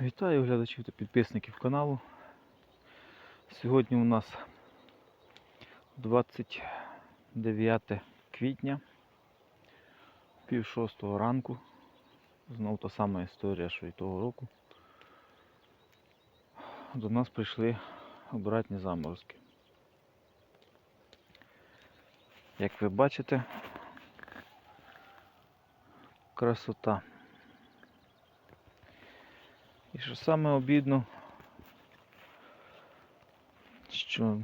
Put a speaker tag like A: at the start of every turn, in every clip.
A: Вітаю глядачів та підписників каналу. Сьогодні у нас 29 квітня, пів шостого ранку. Знов та сама історія, що і того року. До нас прийшли обратні заморозки. Як ви бачите, красота. І що саме обідно, що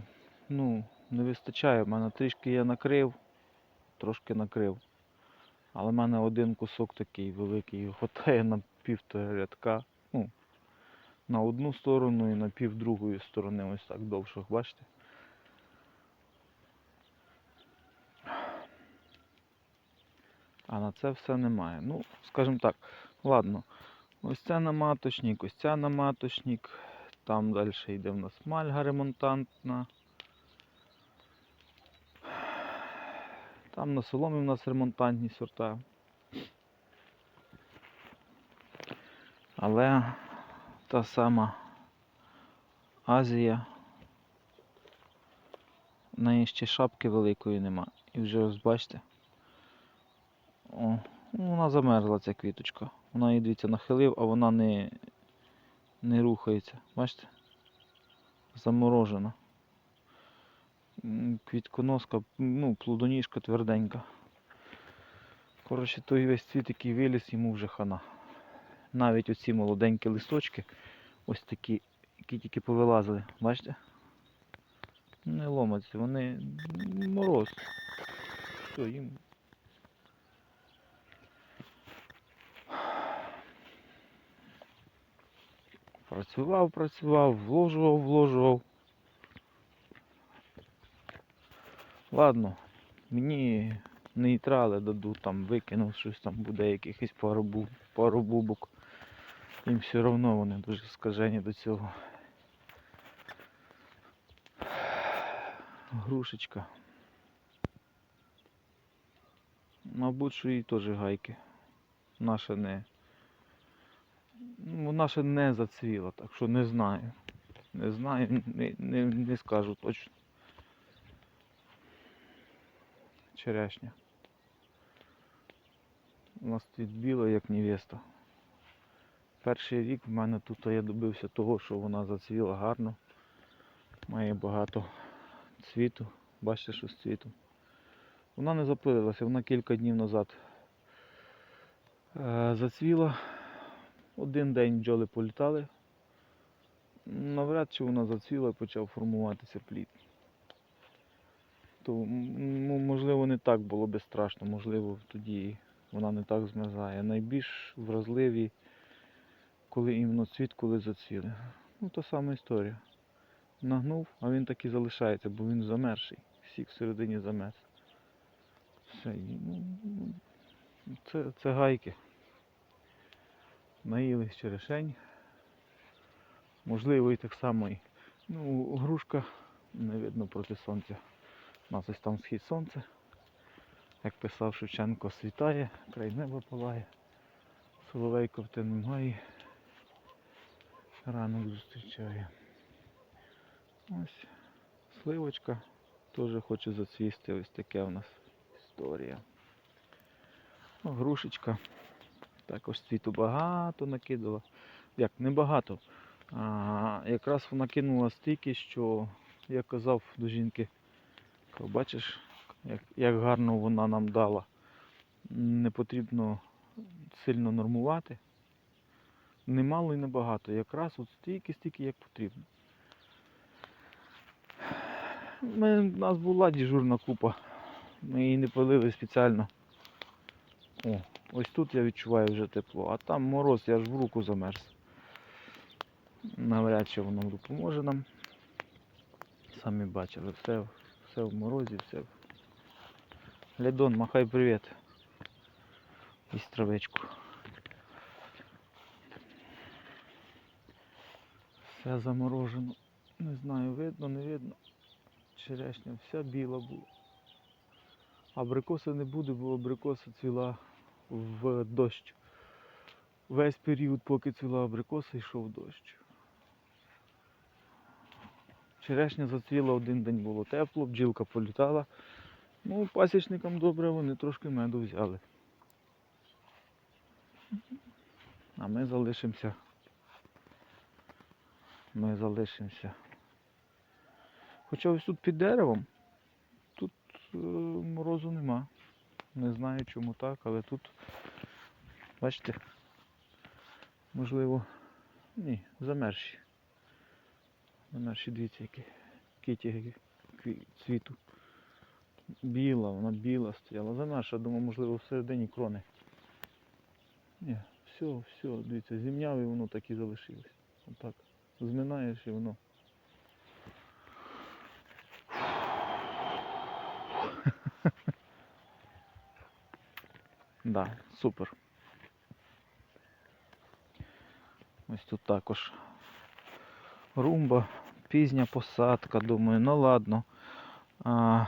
A: ну, не вистачає. В мене трішки я накрив, трошки накрив. Але в мене один кусок такий великий, хватає на півтора рядка. Ну, на одну сторону і на пів другої сторони, ось так довше, бачите? А на це все немає. Ну, скажімо так, ладно. Ось це наматочник, ось ця наматочник. Там далі йде в нас мальга ремонтантна. Там на соломі в нас ремонтантні сорта. Але та сама Азія. В неї ще шапки великої нема. І вже ось бачите. О, вона замерзла ця квіточка. Вона її дивіться нахилив, а вона не, не рухається. Бачите? Заморожена. Квітконоска, ну, плодоніжка тверденька. Коротше, той весь цвіт, який виліз, йому вже хана. Навіть оці молоденькі листочки, ось такі, які тільки повилазили, бачите? Не ломаться, вони мороз. Що їм Працював, працював, вложував, вложував. Ладно, мені нейтрали дадуть, там викинув щось там буде якихось пару, пару бубок. Їм все одно вони дуже скажені до цього. Грушечка. Мабуть, що їй теж гайки. Наша не. Ну, вона ще не зацвіла, так що не знаю. Не знаю, не, не, не скажу точно. Черешня. У нас тут біла, як невеста. Перший рік в мене тут я добився того, що вона зацвіла гарно. Має багато цвіту. Бачите, що з цвіту. Вона не запилилася, вона кілька днів назад е, зацвіла. Один день бджоли політали. Навряд чи вона зацвіла і почав формуватися плід. То, ну, можливо, не так було би страшно, можливо, тоді вона не так змерзає. Найбільш вразливі, коли іменно цвіт, коли зацвіли. Ну, та сама історія. Нагнув, а він так і залишається, бо він замерший. Сік всередині замерз. Все, ну, це, це гайки. Наїлись черешень. Можливо, і так само і. Ну, грушка не видно проти сонця. У нас ось там схід сонця. Як писав Шевченко, світає, край неба палає. Соловейко в темнім гаї. Ранок зустрічає. Ось сливочка теж хоче зацвісти. Ось таке у нас історія. Ну, Також цвіту багато накидала. Як не багато. А, якраз вона кинула стільки, що я казав до жінки, бачиш, як, як гарно вона нам дала. Не потрібно сильно нормувати. Не мало і не багато. Якраз от стільки, стільки, як потрібно. Ми, у нас була дежурна купа. Ми її не палили спеціально. О, ось тут я відчуваю вже тепло, а там мороз, я ж в руку замерз. Навряд чи воно допоможе нам. Самі бачили, все, все в морозі, все. Лядон, махай привіт. Із травичку. Все заморожено. Не знаю, видно, не видно. Черешня вся біла була. Абрикоси не буде, бо абрикоса цвіла в дощ. весь період, поки цвіла абрикоса, йшов дощ. Черешня зацвіла один день було тепло, бджілка політала. Ну, пасічникам добре, вони трошки меду взяли. А ми залишимося. Ми залишимося. Хоча ось тут під деревом, тут е, морозу нема. Не знаю чому так, але тут, бачите, можливо, ні, замерші. Замерші дивіться, які киті цвіту. Біла, вона біла стояла. Замерша, думаю, можливо, всередині крони. Ні, все, все, дивіться, зімняв і воно так і залишилось. Отак. Зминаєш і воно. Да, супер. Ось тут також румба, пізня посадка, думаю, ну ладно. А,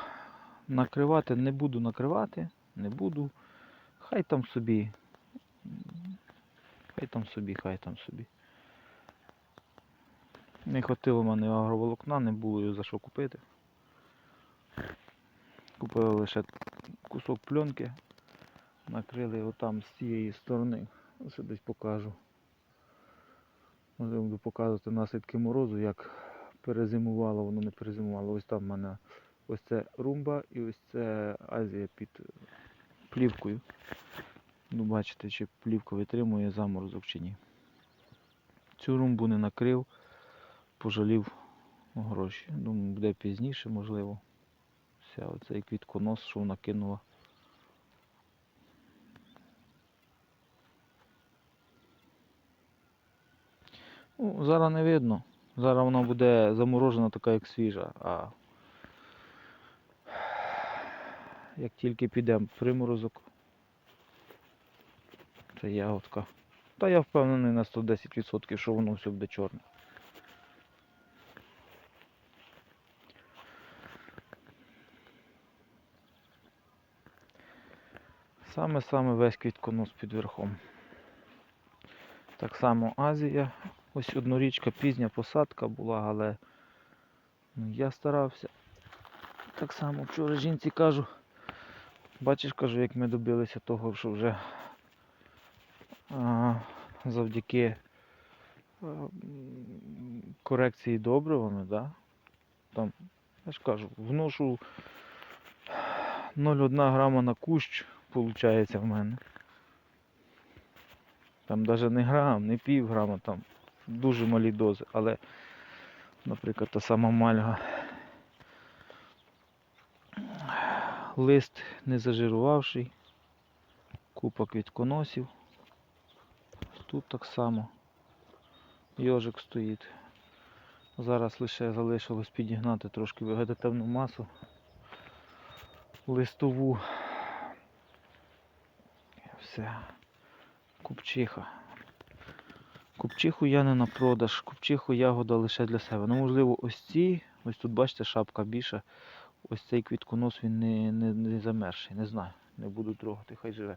A: накривати не буду накривати, не буду. Хай там собі. Хай там собі, хай там собі. Не хватило мене агроволокна, не було його за що купити. Купили лише кусок пленки, накрили його з цієї сторони. Ось десь покажу. Можливо, буду показувати наслідки морозу, як перезимувало, воно не перезимувало. Ось там в мене ось це румба і ось це Азія під плівкою. Ну, бачите, чи плівка витримує заморозок чи ні. Цю румбу не накрив, пожалів гроші. Думаю, буде пізніше, можливо. Вся оцей квітконос, що вона кинула. Ну, зараз не видно. Зараз вона буде заморожена така, як свіжа, а як тільки піде приморозок, це ягодка. Та я впевнений на 110%, що воно все буде чорне. Саме-саме весь квітконос під верхом. Так само Азія. Ось однорічка пізня посадка була, але ну, я старався. Так само вчора жінці кажу, бачиш, кажу, як ми добилися того, що вже а, завдяки а, корекції добривами, да? там, я ж кажу, вношу 0,1 грама на кущ, виходить в мене. Там навіть не грам, не пів грама, там дуже малі дози, але, наприклад, та сама мальга. Лист не зажирувавший, купа квітконосів. Тут так само йожик стоїть. Зараз лише залишилось підігнати трошки вегетативну масу листову. Все. Купчиха. Купчиху я не на продаж, купчиху ягода лише для себе. Ну, можливо, ось ці, ось тут бачите, шапка більша. Ось цей квітконос він не, не, не замерший, не знаю. Не буду трогати, хай живе.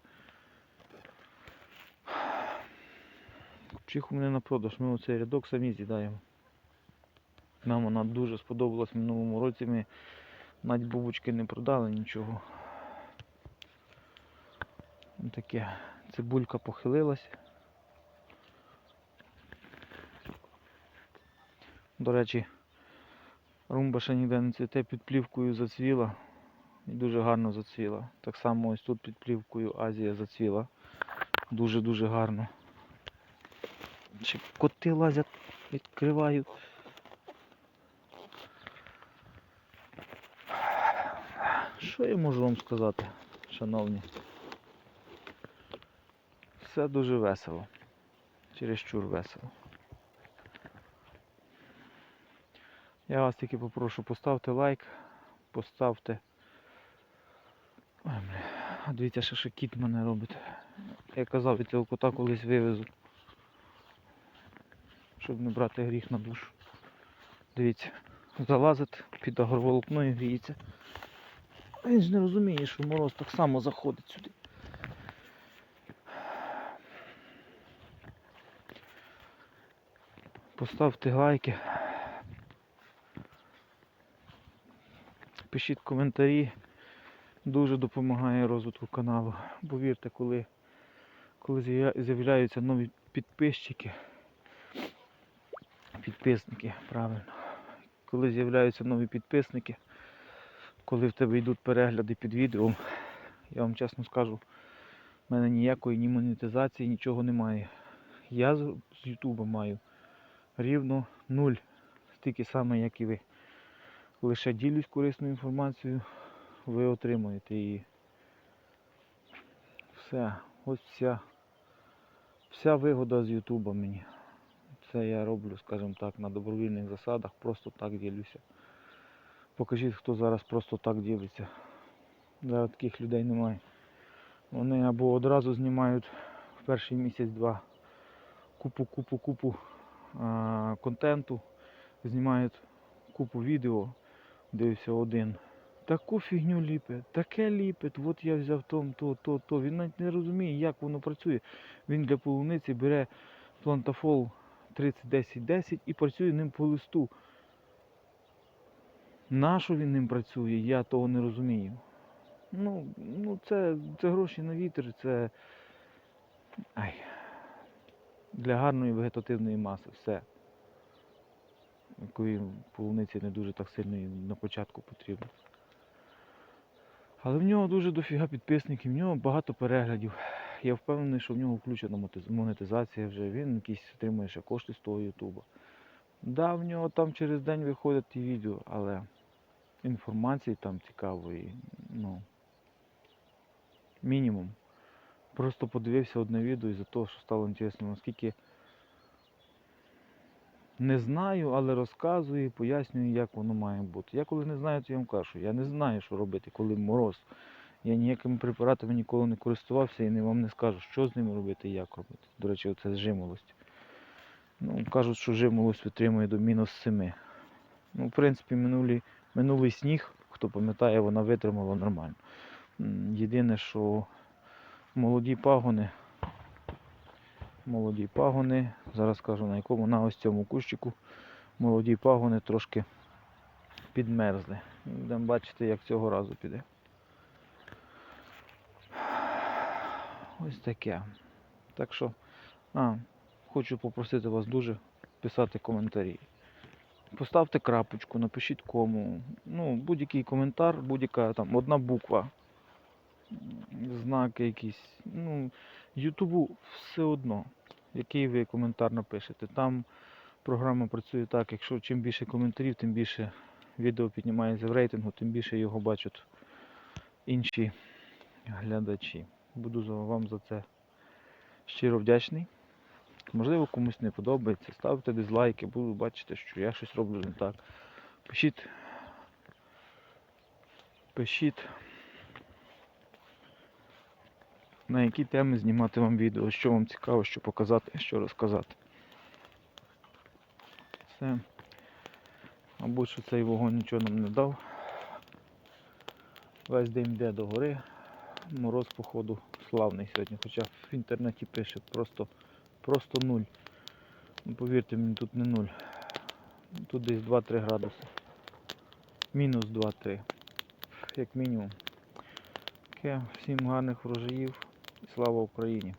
A: Купчиху мене на продаж, ми оцей рядок самі з'їдаємо. Нам вона дуже сподобалась минулому році. Ми навіть бубочки не продали нічого. Таке. Цибулька похилилась. До речі, румба ще ніде не цвіте, під плівкою зацвіла. І дуже гарно зацвіла. Так само ось тут під плівкою Азія зацвіла. Дуже-дуже гарно. Чи коти лазять, відкриваю. Що я можу вам сказати, шановні? Все дуже весело. Чересчур весело. Я вас тільки попрошу, поставте лайк, поставте. Ой, бля. Дивіться, що ще кіт мене робить. Я казав, від цього кота колись вивезу. Щоб не брати гріх на душу. Дивіться, залазить під агроволокно і гріється. Він ж не розуміє, що мороз так само заходить сюди. Поставте лайки. Пишіть коментарі. Дуже допомагає розвитку каналу. Бо вірте, коли, коли з'являються нові підписчики, підписники, правильно. Коли з'являються нові підписники, коли в тебе йдуть перегляди під відео, я вам чесно скажу, в мене ніякої ні монетизації, нічого немає. Я з Ютуба маю рівно нуль, стільки саме, як і ви. Лише ділюсь корисною інформацією, ви отримуєте її. Все, ось вся, вся вигода з Ютуба мені. Це я роблю, скажімо так, на добровільних засадах, просто так ділюся. Покажіть, хто зараз просто так ділиться. Зараз таких людей немає. Вони або одразу знімають в перший місяць-два купу, купу, купу контенту, знімають купу відео, дивився один. Таку фігню ліпить, таке ліпить, от я взяв том, то, то, то. Він навіть не розуміє, як воно працює. Він для полуниці бере плантафол 30-10-10 і працює ним по листу. Нащо він ним працює, я того не розумію. Ну, ну це, це гроші на вітер, це ай, для гарної вегетативної маси, все. Якої полуниці не дуже так сильно і на початку потрібно. Але в нього дуже дофіга підписників, в нього багато переглядів. Я впевнений, що в нього включена монетизація вже, він якісь отримує ще кошти з того Ютуба. Да, в нього там через день виходять ті відео, але інформації там цікавої, ну, мінімум. Просто подивився одне відео із-за того, що стало інтересно, наскільки не знаю, але розказую, пояснюю, як воно має бути. Я коли не знаю, то я вам кажу, я не знаю, що робити, коли мороз. Я ніякими препаратами ніколи не користувався і вам не скажу, що з ними робити і як робити. До речі, оце жимолость. Ну, кажуть, що жимолость витримує до мінус 7. Ну, в принципі, минулі, минулий сніг, хто пам'ятає, вона витримала нормально. Єдине, що молоді пагони. Молоді пагони. Зараз кажу на якому, на ось цьому кущику. Молоді пагони трошки підмерзли. Будемо бачити, як цього разу піде. Ось таке. Так що, а, хочу попросити вас дуже писати коментарі. Поставте крапочку, напишіть кому. Ну, будь-який коментар, будь-яка там одна буква, знаки якісь. Ну, Ютубу все одно, який ви коментар напишете. Там програма працює так, якщо чим більше коментарів, тим більше відео піднімається в рейтингу, тим більше його бачать інші глядачі. Буду вам за це щиро вдячний. Можливо, комусь не подобається, ставте дизлайки, буду бачити, що я щось роблю не так. Пишіть. Пишіть. На які теми знімати вам відео, що вам цікаво, що показати, що розказати. Все. Мабуть, що цей вогонь нічого нам не дав. Весь день йде до гори. Мороз, походу, славний сьогодні, хоча в інтернеті пише просто, просто нуль. Ну, повірте мені, тут не нуль. Тут десь 2-3 градуси. Мінус 2-3. Як мінімум. Всім гарних врожаїв. Слава Україні!